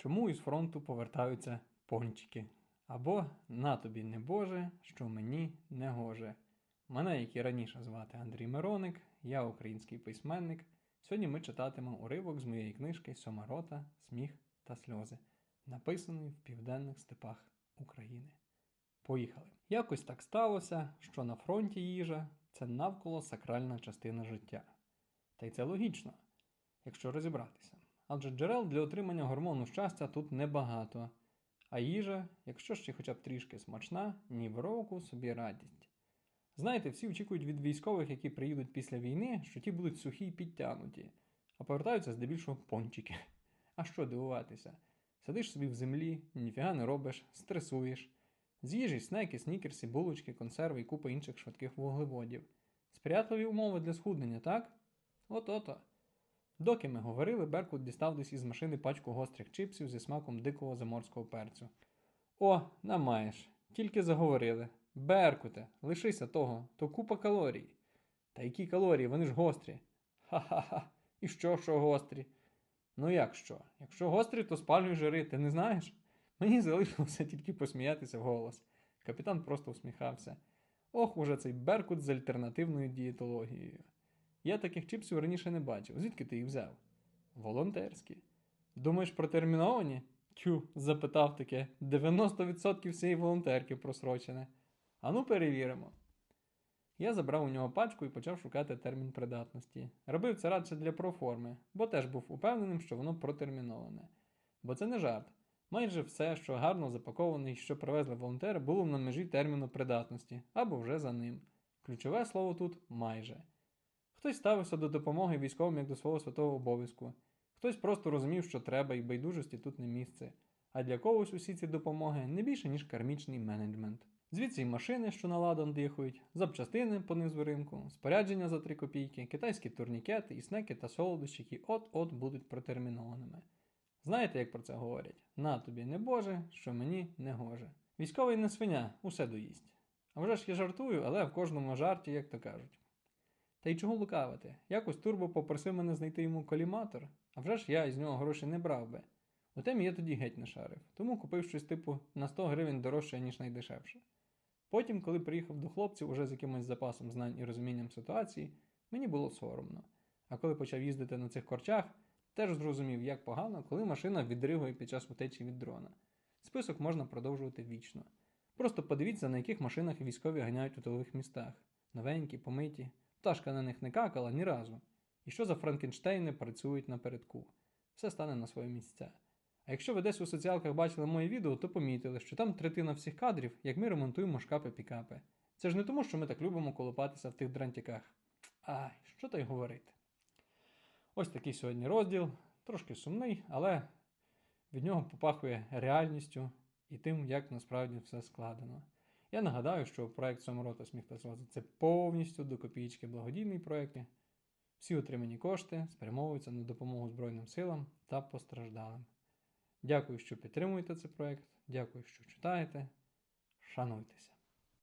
Чому із фронту повертаються пончики? Або на тобі не Боже, що мені не гоже. Мене, як і раніше звати Андрій Мироник, я український письменник. Сьогодні ми читатимемо уривок з моєї книжки Сьомарота, Сміх та сльози, написаної в південних степах України. Поїхали. Якось так сталося, що на фронті їжа це навколо сакральна частина життя. Та й це логічно, якщо розібратися. Адже джерел для отримання гормону щастя тут небагато, а їжа, якщо ще хоча б трішки смачна, ні в року собі радість. Знаєте, всі очікують від військових, які приїдуть після війни, що ті будуть сухі й підтягнуті, а повертаються здебільшого пончики. А що дивуватися? Сидиш собі в землі, ніфіга не робиш, стресуєш. З їжі, снеки, снікерси, булочки, консерви і купа інших швидких вуглеводів. Сприятливі умови для схуднення, так? От-ото. Доки ми говорили, Беркут дістав десь із машини пачку гострих чипсів зі смаком дикого заморського перцю. О, намаєш. Тільки заговорили. Беркуте, лишися того, то купа калорій. Та які калорії, вони ж гострі. Ха-ха-ха. І що, що гострі? Ну як що? Якщо гострі, то спалюй жири, ти не знаєш? Мені залишилося тільки посміятися вголос. Капітан просто усміхався. Ох, уже цей Беркут з альтернативною дієтологією. Я таких чипсів раніше не бачив. Звідки ти їх взяв? Волонтерські. Думаєш, протерміновані? Тю, запитав таке. 90% всієї волонтерки просрочене. Ану перевіримо. Я забрав у нього пачку і почав шукати термін придатності. Робив це радше для проформи, бо теж був упевненим, що воно протерміноване. Бо це не жарт. Майже все, що гарно запаковане і що привезли волонтери, було на межі терміну придатності або вже за ним. Ключове слово тут майже. Хтось ставився до допомоги військовим як до свого святого обов'язку, хтось просто розумів, що треба, і байдужості тут не місце. А для когось усі ці допомоги не більше, ніж кармічний менеджмент. Звідси й машини, що на ладан дихають, запчастини по низу ринку, спорядження за 3 копійки, китайські турнікети і снеки та солодощі, які от-от будуть протермінованими. Знаєте, як про це говорять? На тобі не Боже, що мені не гоже. Військовий не свиня, усе доїсть. А вже ж я жартую, але в кожному жарті, як то кажуть. Та й чого лукавити? Якось Турбо попросив мене знайти йому коліматор, а вже ж я із нього гроші не брав би. У темі я тоді геть не шарив, тому купив щось типу на 100 гривень дорожче, ніж найдешевше. Потім, коли приїхав до хлопців уже з якимось запасом знань і розумінням ситуації, мені було соромно. А коли почав їздити на цих корчах, теж зрозумів, як погано, коли машина відригує під час утечі від дрона. Список можна продовжувати вічно. Просто подивіться, на яких машинах військові ганяють у тилових містах. Новенькі, помиті, пташка на них не какала ні разу. І що за Франкенштейни працюють напередку. Все стане на своє місця. А якщо ви десь у соціалках бачили моє відео, то помітили, що там третина всіх кадрів, як ми ремонтуємо шкапи-пікапи. Це ж не тому, що ми так любимо колупатися в тих дрантяках. Ай, що та й говорити. Ось такий сьогодні розділ, трошки сумний, але від нього попахує реальністю і тим, як насправді все складено. Я нагадаю, що проект Саморота Сміх та це повністю до копійки благодійний проект. Всі отримані кошти спрямовуються на допомогу Збройним силам та постраждалим. Дякую, що підтримуєте цей проект. Дякую, що читаєте. Шануйтеся.